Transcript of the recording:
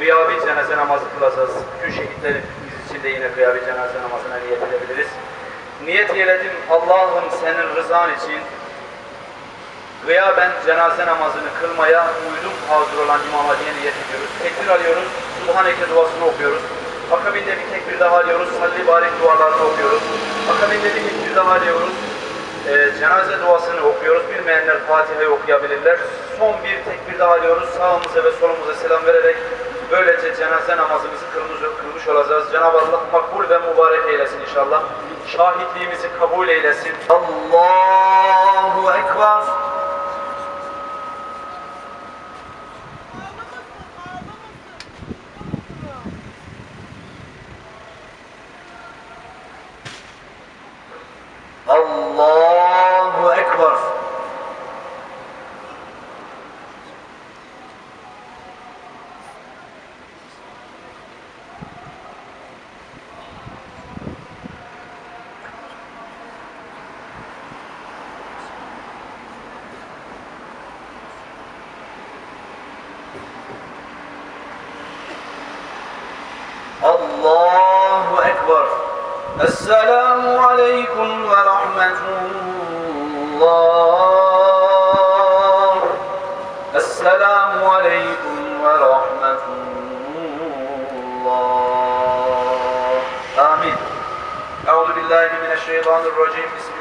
Gıyabi cenaze namazı kılacağız. Bütün şehitlerimiz için de yine gıyabi cenaze namazına niyet edebiliriz. Niyet eyledim Allah'ım senin rızan için gıyaben cenaze namazını kılmaya uydum hazır olan imama diye niyet ediyoruz. Tekbir alıyoruz, Subhaneke duasını okuyoruz. Akabinde bir tekbir daha alıyoruz, salli barik dualarını okuyoruz. Akabinde bir tekbir daha alıyoruz, Ee, cenaze duasını okuyoruz. Bilmeyenler Fatiha'yı okuyabilirler. Son bir tekbir daha alıyoruz, sağımıza ve solumuza selam vererek böylece cenaze namazımızı kılmış, kılmış olacağız. Cenab-ı Allah makbul ve mübarek eylesin inşallah. Şahitliğimizi kabul eylesin. Allahu Ekber. Allahu Ekber. الله أكبر. السلام عليكم ورحمة الله. السلام عليكم ورحمة الله. آمين. أعوذ بالله من الشيطان الرجيم.